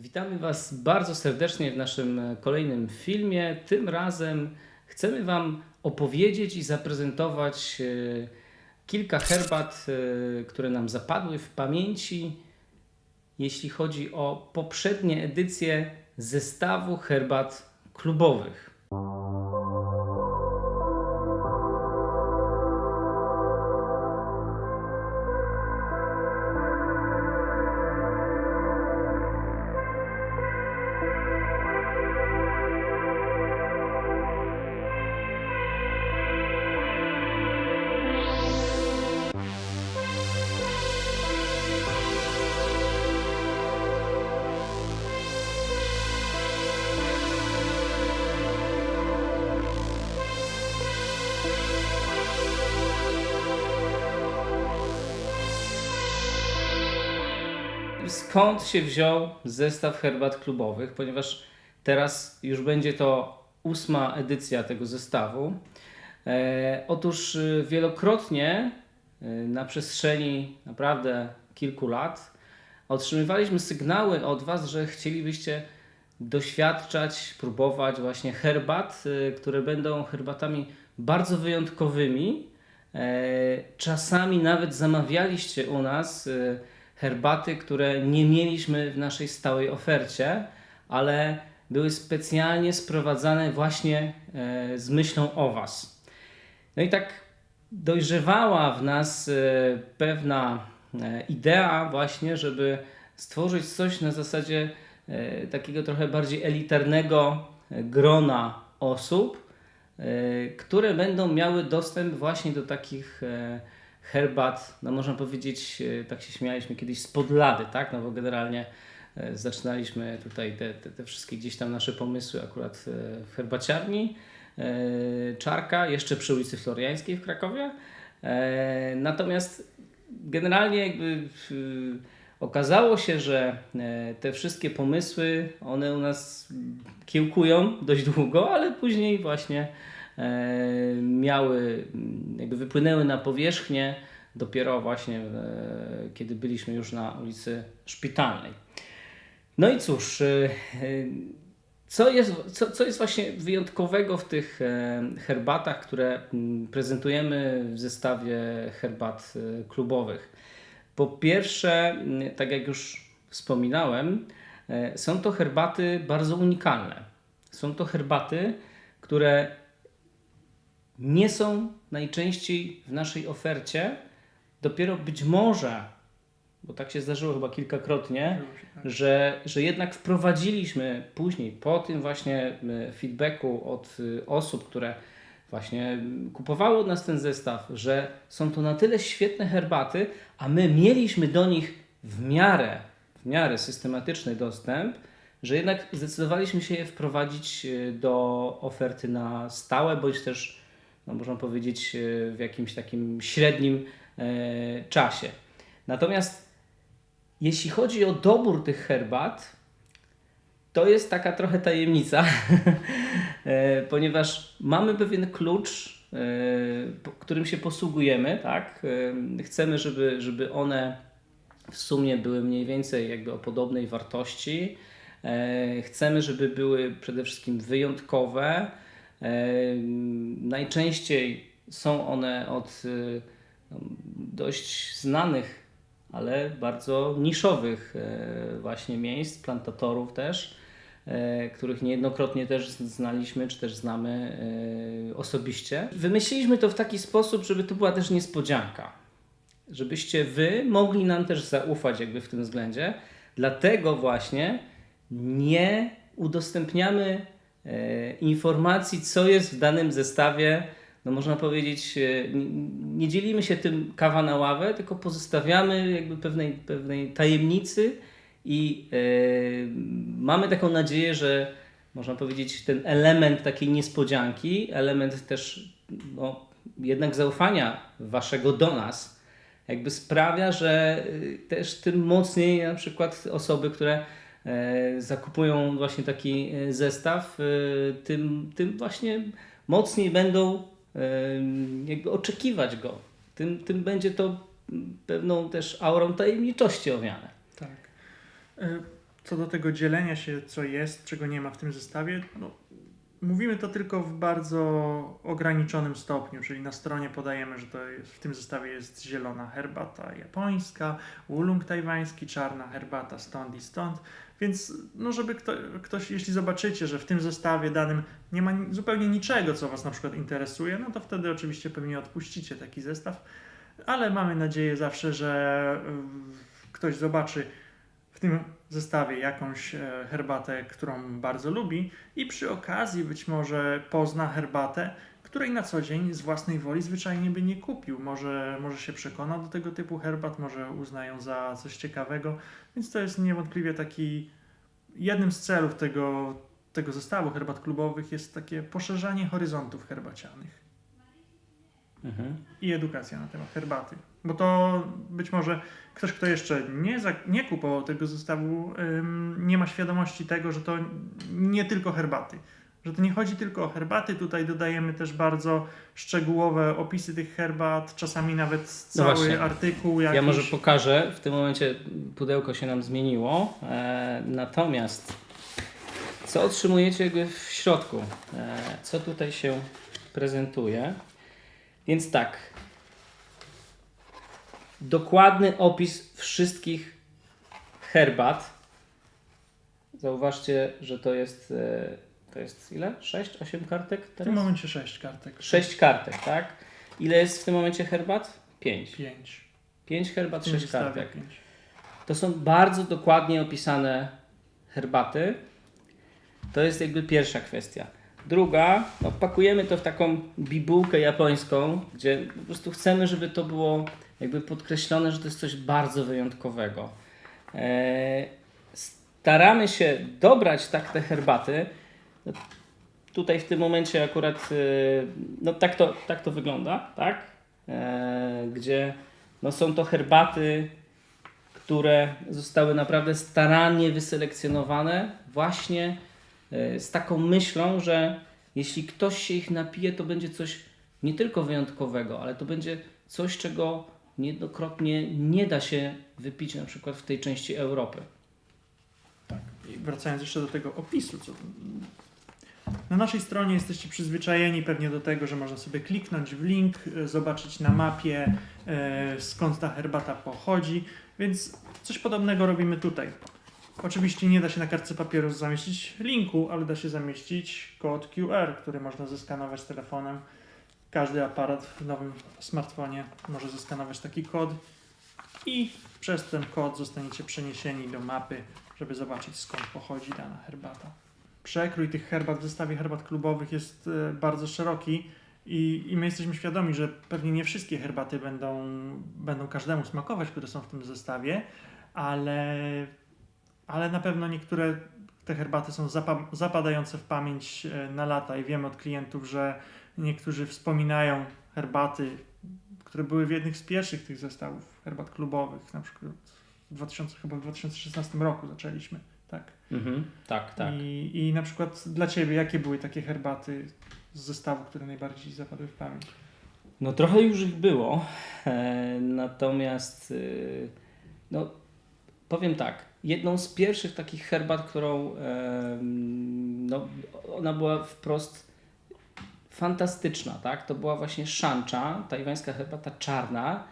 Witamy Was bardzo serdecznie w naszym e, kolejnym filmie. Tym razem chcemy Wam opowiedzieć i zaprezentować e, kilka herbat, e, które nam zapadły w pamięci, jeśli chodzi o poprzednie edycje zestawu herbat klubowych. Skąd się wziął zestaw herbat klubowych, ponieważ teraz już będzie to ósma edycja tego zestawu. E, otóż e, wielokrotnie e, na przestrzeni naprawdę kilku lat otrzymywaliśmy sygnały od Was, że chcielibyście doświadczać, próbować właśnie herbat, e, które będą herbatami bardzo wyjątkowymi. Czasami nawet zamawialiście u nas herbaty, które nie mieliśmy w naszej stałej ofercie, ale były specjalnie sprowadzane właśnie e, z myślą o Was. No i tak dojrzewała w nas e, pewna e, idea właśnie, żeby stworzyć coś na zasadzie takiego trochę bardziej elitarnego grona osób, które będą miały dostęp właśnie do takich herbat, no można powiedzieć, e, tak się śmialiśmy kiedyś z podlady, tak? No bo generalnie e, zaczynaliśmy tutaj te, te, te wszystkie gdzieś tam nasze pomysły akurat e, w herbaciarni Czarka, jeszcze przy ulicy Floriańskiej w Krakowie. Natomiast generalnie jakby okazało się, że te wszystkie pomysły, one u nas kiełkują dość długo, ale później właśnie miały, mm, jakby wypłynęły na powierzchnię dopiero właśnie e, kiedy byliśmy już na ulicy Szpitalnej. No i cóż, e, e, co jest, co, co jest właśnie wyjątkowego w tych e, herbatach, które prezentujemy w zestawie herbat e, klubowych? Po pierwsze, tak jak już wspominałem, e, są to herbaty bardzo unikalne. Są to herbaty, które nie są najczęściej w naszej ofercie. Dopiero być może, bo tak się zdarzyło chyba kilkakrotnie, że, że jednak wprowadziliśmy później, po tym właśnie feedbacku od e, osób, które właśnie kupowały od nas ten zestaw, że są to na tyle świetne herbaty, a my mieliśmy do nich w miarę, w miarę systematyczny dostęp, że jednak zdecydowaliśmy się je wprowadzić e, do oferty na stałe, bądź też, no można powiedzieć, e, w jakimś takim średnim e, czasie. Natomiast jeśli chodzi o dobór tych herbat, to jest taka trochę tajemnica, e, ponieważ mamy pewien klucz, którym się posługujemy, tak? Chcemy, żeby, żeby one w sumie były mniej więcej jakby o podobnej wartości. Chcemy, żeby były przede wszystkim wyjątkowe. E, Najczęściej są one od e, no, dość znanych ale bardzo niszowych e, właśnie miejsc, plantatorów też, których niejednokrotnie też znaliśmy, czy też znamy osobiście. Wymyśliliśmy to w taki sposób, żeby to była też niespodzianka. Żebyście wy mogli nam też zaufać jakby w tym względzie. Dlatego właśnie nie udostępniamy informacji, co jest w danym zestawie. No można powiedzieć, e, nie dzielimy się tym kawa na ławę, tylko pozostawiamy jakby pewnej, pewnej tajemnicy i e, mamy taką nadzieję, że można powiedzieć ten element takiej niespodzianki, element też no, jednak zaufania waszego do nas, jakby sprawia, że też tym mocniej na przykład osoby, które e, zakupują właśnie taki e, zestaw, e, tym, tym właśnie mocniej będą e, jakby oczekiwać go. Tym, tym będzie to pewną też aurą tajemniczości owiane. Tak. E, co do tego dzielenia się, co jest, czego nie ma w tym zestawie, no, mówimy to tylko w bardzo ograniczonym stopniu, czyli na stronie podajemy, że to jest, w tym zestawie jest zielona herbata japońska, oolong tajwański, czarna herbata stąd i stąd, więc no żeby kto, ktoś, jeśli zobaczycie, że w tym zestawie danym nie ma ni- zupełnie niczego, co Was na przykład interesuje, no to wtedy oczywiście pewnie odpuścicie taki zestaw, ale mamy nadzieję zawsze, że ktoś zobaczy w tym zestawie jakąś e, herbatę, którą bardzo lubi i przy okazji być może pozna herbatę, której na co dzień z własnej woli zwyczajnie by nie kupił. Może, może się przekona do tego typu herbat, może uzna ją za coś ciekawego, więc to jest niewątpliwie taki jednym z celów tego, tego zestawu herbat klubowych jest takie poszerzanie horyzontów herbacianych Mhm. i edukacja na temat herbaty. Bo to być może ktoś, kto jeszcze nie, za, nie kupował tego zestawu, ym, nie ma świadomości tego, że to nie tylko herbaty. Że to nie chodzi tylko o herbaty, tutaj dodajemy też bardzo szczegółowe opisy tych herbat, czasami nawet No cały właśnie. artykuł jakiś. Ja może pokażę. W tym momencie pudełko się nam zmieniło. E, natomiast co otrzymujecie jakby w środku? E, co tutaj się prezentuje? Więc tak. Dokładny opis wszystkich herbat. Zauważcie, że to jest. E, to jest ile? 6, 8 kartek W tym teraz? momencie sześć kartek. 6 kartek, tak? Ile jest w tym momencie herbat? 5. Pięć. 5 herbat, W tym 6 zestawie kartek. To są bardzo dokładnie opisane herbaty. To jest jakby pierwsza kwestia. Druga, no, pakujemy to w taką bibułkę japońską, gdzie po prostu chcemy, żeby to było jakby podkreślone, że to jest coś bardzo wyjątkowego. Eee, staramy się dobrać tak te herbaty. Tutaj w tym momencie akurat yy, no, tak, to, tak to wygląda, tak? Eee, gdzie no, są to herbaty które zostały naprawdę starannie wyselekcjonowane właśnie e, z taką myślą, że jeśli ktoś się ich napije, to będzie coś nie tylko wyjątkowego, ale to będzie coś, czego niejednokrotnie nie da się wypić na przykład w tej części Europy. Tak. I wracając jeszcze do tego opisu, co na naszej stronie jesteście przyzwyczajeni pewnie do tego, że można sobie kliknąć w link, e, zobaczyć na mapie e, skąd ta herbata pochodzi, więc coś podobnego robimy tutaj. Oczywiście nie da się na kartce papieru zamieścić linku, ale da się zamieścić kod QR, który można zeskanować telefonem. Każdy aparat w nowym smartfonie może zeskanować taki kod i przez ten kod zostaniecie przeniesieni do mapy, żeby zobaczyć skąd pochodzi dana herbata. Przekrój tych herbat w zestawie herbat klubowych jest e, bardzo szeroki i, i my jesteśmy świadomi, że pewnie nie wszystkie herbaty będą, będą każdemu smakować, które są w tym zestawie, ale, ale na pewno niektóre te herbaty są zapa- zapadające w pamięć e, na lata i wiemy od klientów, że niektórzy wspominają herbaty, które były w jednych z pierwszych tych zestawów herbat klubowych, na przykład w 2000, chyba w 2016 roku zaczęliśmy, tak. Mhm. Tak, tak. I, I na przykład dla Ciebie, jakie były takie herbaty z zestawu, które najbardziej zapadły w pamięć? No trochę już ich było, e, natomiast e, no, powiem tak, jedną z pierwszych takich herbat, którą e, no, ona była wprost fantastyczna, tak? To była właśnie szancza, tajwańska herbata czarna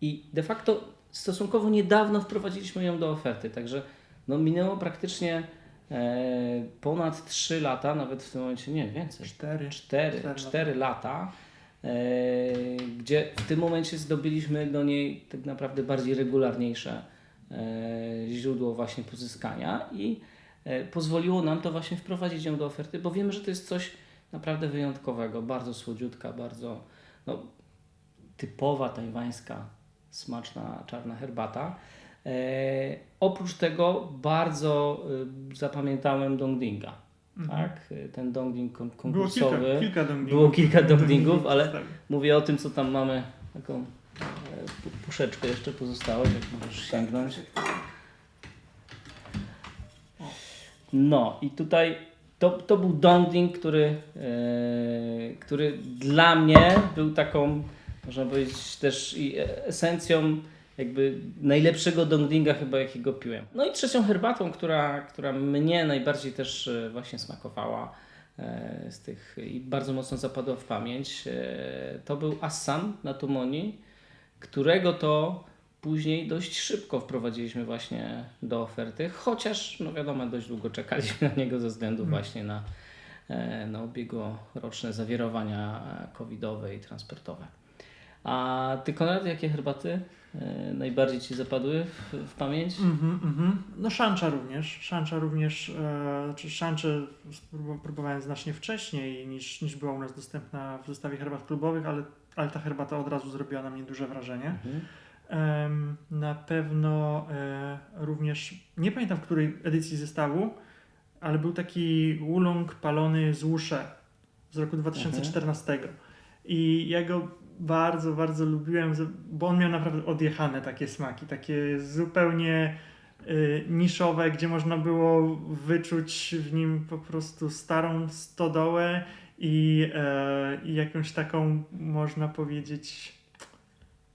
i de facto stosunkowo niedawno wprowadziliśmy ją do oferty, także no, minęło praktycznie e, ponad 3 lata, nawet w tym momencie nie więcej. Cztery. 4, Cztery 4 lata, e, gdzie w tym momencie zdobyliśmy do niej tak naprawdę bardziej regularniejsze e, źródło właśnie pozyskania i e, pozwoliło nam to właśnie wprowadzić ją do oferty, bo wiemy, że to jest coś naprawdę wyjątkowego, bardzo słodziutka, bardzo no, typowa tajwańska, smaczna czarna herbata. E, oprócz tego bardzo e, zapamiętałem Dongdinga. Mhm. Tak, ten dongding kon- Było konkursowy. kilka, kilka dongdingów. Było kilka dongdingów, ale- zestawie. Mówię o tym, co tam mamy, taką e, pu- puszeczkę jeszcze pozostałą, jak możesz sięgnąć. No i tutaj to, to był dongding, który, e, który dla mnie był taką, można powiedzieć, też i esencją jakby najlepszego dongdinga chyba jakiego piłem. No i trzecią herbatą, która, która mnie najbardziej też e, właśnie smakowała e, z tych i bardzo mocno zapadła w pamięć, e, to był Assam na Tumoni, którego to później dość szybko wprowadziliśmy właśnie do oferty, chociaż no wiadomo, dość długo czekaliśmy na niego ze względu właśnie na, na ubiegłoroczne zawirowania covidowe i transportowe. A ty Konrad, jakie herbaty e, najbardziej Ci zapadły w, w pamięć? Mhm, mhm. No szancza również. Szancza również, e, czy szanczę sprób- próbowałem znacznie wcześniej niż, niż była u nas dostępna w zestawie herbat klubowych, ale, ale ta herbata od razu zrobiła na mnie duże wrażenie. Mhm. Em, na pewno e, również, nie pamiętam w której edycji zestawu, ale był taki ulong palony z Łusze z roku 2014. I ja go bardzo, bardzo lubiłem, bo on miał naprawdę odjechane takie smaki, takie zupełnie y, niszowe, gdzie można było wyczuć w nim po prostu starą stodołę i, e, i jakąś taką, można powiedzieć,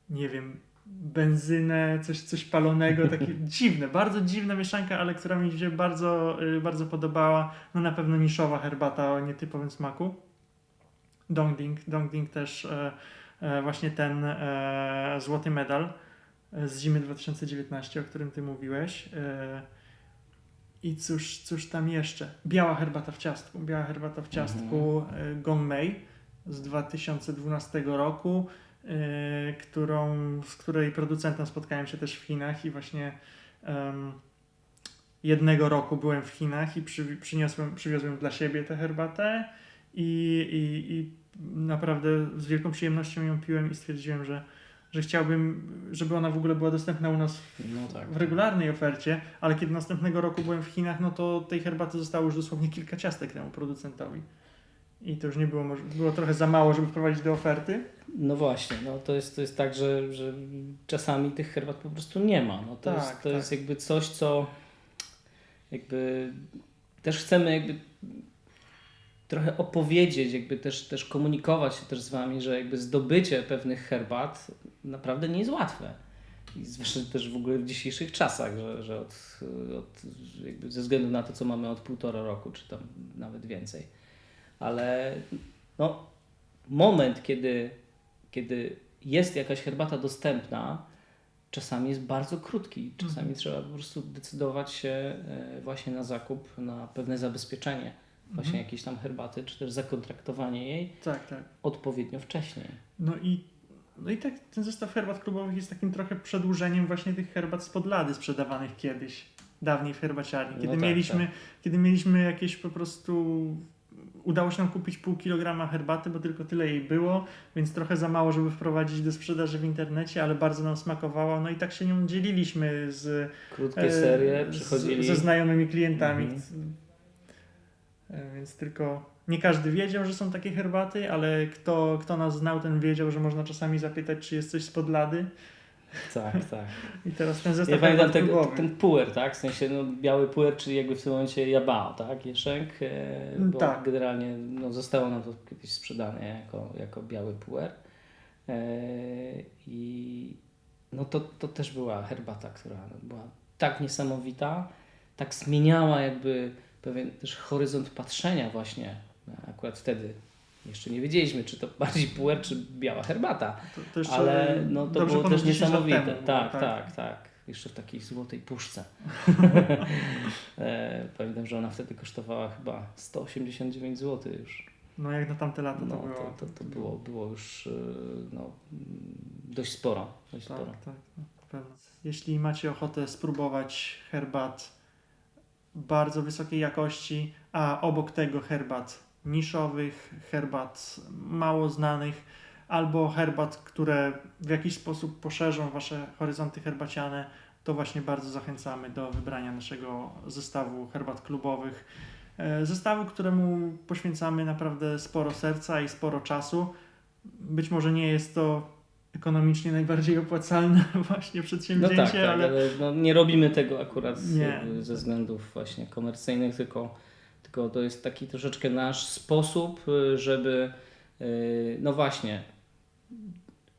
nie wiem, benzynę, coś, coś palonego, takie dziwne, bardzo dziwna mieszanka, ale która mi się bardzo, y, bardzo podobała. No na pewno niszowa herbata o nietypowym smaku. Dongding, Dongding też e, właśnie ten e, złoty medal e, z zimy 2019, o którym ty mówiłeś. E, I cóż, cóż tam jeszcze? Biała herbata w ciastku. Biała herbata w ciastku e, Gong Mei z 2012 roku, e, którą, z której producentem spotkałem się też w Chinach i właśnie em, jednego roku byłem w Chinach i przy, przyniosłem, przywiozłem dla siebie tę herbatę i, i, i naprawdę z wielką przyjemnością ją piłem i stwierdziłem, że, że chciałbym, żeby ona w ogóle była dostępna u nas No tak. w regularnej ofercie, ale kiedy następnego roku byłem w Chinach, no to tej herbaty zostało już dosłownie kilka ciastek temu producentowi. I to już nie było, było trochę za mało, żeby wprowadzić do oferty. No właśnie, no to jest, to jest tak, że, że czasami tych herbat po prostu nie ma. No to Tak, jest, to tak. jest jakby coś, co jakby też chcemy jakby trochę opowiedzieć, jakby też, też komunikować się też z Wami, że jakby zdobycie pewnych herbat naprawdę nie jest łatwe. I zwłaszcza też w ogóle w dzisiejszych czasach, że, że od, od, jakby ze względu na to, co mamy od półtora roku, czy tam nawet więcej. Ale no, moment, kiedy, kiedy jest jakaś herbata dostępna, czasami jest bardzo krótki. Czasami Mhm. trzeba po prostu decydować się e, właśnie na zakup, na pewne zabezpieczenie właśnie Mhm. jakiejś tam herbaty, czy też zakontraktowanie jej Tak, tak. odpowiednio wcześniej. No i, no i tak ten zestaw herbat klubowych jest takim trochę przedłużeniem właśnie tych herbat spod lady sprzedawanych kiedyś, dawniej w herbaciarni. Kiedy, No tak, mieliśmy, kiedy mieliśmy jakieś po prostu... Udało się nam kupić pół kilograma herbaty, bo tylko tyle jej było, więc trochę za mało, żeby wprowadzić do sprzedaży w internecie, ale bardzo nam smakowała. No i tak się nią dzieliliśmy z, Krótkie e, serie, z, przychodzili. ze znajomymi klientami. Mhm. E, Więc tylko nie każdy wiedział, że są takie herbaty, ale kto, kto nas znał, ten wiedział, że można czasami zapytać, czy jest coś spod lady. Tak, tak. I teraz ten Ja zestaw pamiętam herbat tego, klubowy. ten puer, tak? W sensie no, biały puer, czyli jakby w tym momencie jabao, tak? Jeszek, e, bo Tak. generalnie no, zostało nam to kiedyś sprzedane jako, jako biały puer. E, I no to, to też była herbata, która była tak niesamowita, tak zmieniała jakby pewien też horyzont patrzenia właśnie. Akurat wtedy jeszcze nie wiedzieliśmy, czy to bardziej puer, czy biała herbata. To, to Ale no, to było też 10 lat niesamowite. temu było, tak, tak, tak, Jeszcze w takiej złotej puszce. e, pamiętam, że ona wtedy kosztowała chyba 189 zł już. No jak na tamte lata to No, było. to, to, to było, było już e, no, dość sporo. Dość Tak, sporo. tak, no. Jeśli macie ochotę spróbować herbat bardzo wysokiej jakości, a obok tego herbat niszowych, herbat mało znanych, albo herbat, które w jakiś sposób poszerzą wasze horyzonty herbaciane, to właśnie bardzo zachęcamy do wybrania naszego zestawu herbat klubowych. E, Zestawu, któremu poświęcamy naprawdę sporo serca i sporo czasu. Być może nie jest to ekonomicznie najbardziej opłacalne właśnie No przedsięwzięcie, tak, tak, ale, ale no, nie robimy tego akurat Nie. ze względów właśnie komercyjnych, tylko, tylko to jest taki troszeczkę nasz sposób, y, żeby y, no właśnie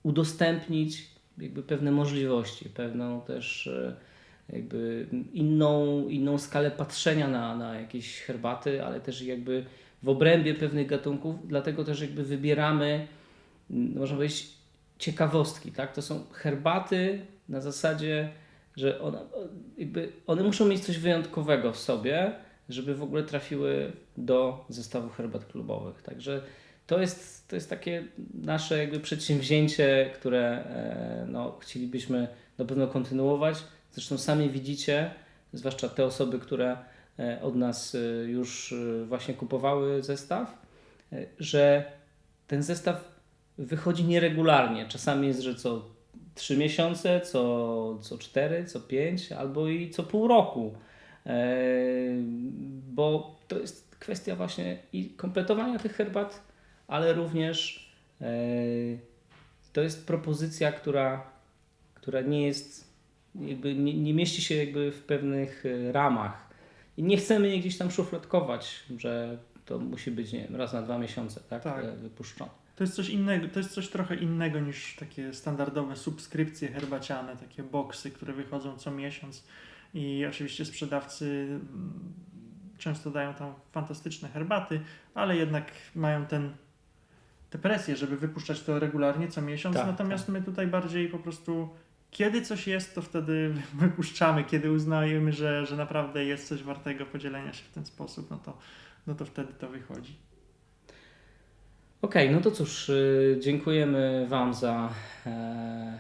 udostępnić jakby pewne możliwości, pewną też e, jakby inną, inną skalę patrzenia na, na jakieś herbaty, ale też jakby w obrębie pewnych gatunków, dlatego też jakby wybieramy, można powiedzieć, ciekawostki, tak? To są herbaty na zasadzie, że one, jakby one muszą mieć coś wyjątkowego w sobie, żeby w ogóle trafiły do zestawu herbat klubowych. Także to jest, to jest takie nasze jakby przedsięwzięcie, które e, no, chcielibyśmy na pewno kontynuować. Zresztą sami widzicie, zwłaszcza te osoby, które e, od nas e, już właśnie kupowały zestaw, że ten zestaw wychodzi nieregularnie. Czasami jest, że co 3 miesiące, co, co 4, co 5 albo i co pół roku. E, Bo to jest kwestia właśnie i kompletowania tych herbat, ale również e, to jest propozycja, która, która nie jest, jakby nie, nie mieści się jakby w pewnych e, ramach. I nie chcemy jej gdzieś tam szufladkować, że to musi być nie wiem, raz na dwa miesiące tak, Tak. wypuszczone. To jest coś innego, to jest coś trochę innego niż takie standardowe subskrypcje herbaciane, takie boksy, które wychodzą co miesiąc. I oczywiście sprzedawcy mm, często dają tam fantastyczne herbaty, ale jednak mają ten tę presję, żeby wypuszczać to regularnie co miesiąc, Tak, natomiast my tutaj bardziej po prostu kiedy coś jest, to wtedy wypuszczamy, kiedy uznajemy, że, że naprawdę jest coś wartego podzielenia się w ten sposób, no to, no to wtedy to wychodzi. Okej, no to cóż, y, dziękujemy Wam za e,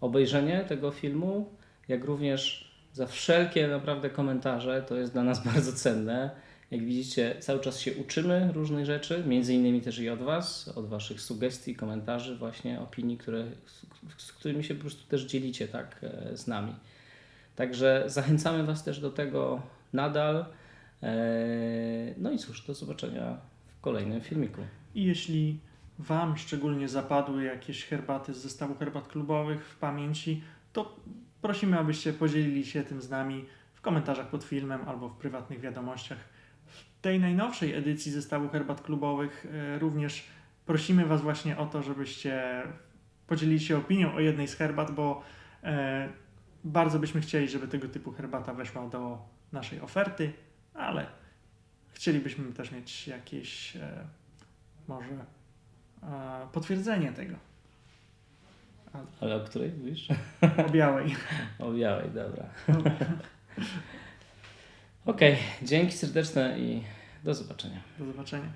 obejrzenie tego filmu, jak również za wszelkie naprawdę komentarze. To jest dla nas bardzo cenne. Jak widzicie, cały czas się uczymy różnych rzeczy, między innymi też i od Was, od Waszych sugestii, komentarzy, właśnie opinii, które, z, z którymi się po prostu też dzielicie tak, e, z nami. Także zachęcamy Was też do tego nadal. E, no i cóż, do zobaczenia w kolejnym filmiku. I jeśli Wam szczególnie zapadły jakieś herbaty z zestawu herbat klubowych w pamięci, to prosimy, abyście podzielili się tym z nami w komentarzach pod filmem albo w prywatnych wiadomościach. W tej najnowszej edycji zestawu herbat klubowych e, również prosimy Was właśnie o to, żebyście podzielili się opinią o jednej z herbat, bo e, bardzo byśmy chcieli, żeby tego typu herbata weszła do naszej oferty, ale chcielibyśmy też mieć jakieś e, może e, potwierdzenie tego. Ale o której mówisz? O białej. O białej, dobra. Okej, dzięki serdeczne i do zobaczenia. Do zobaczenia.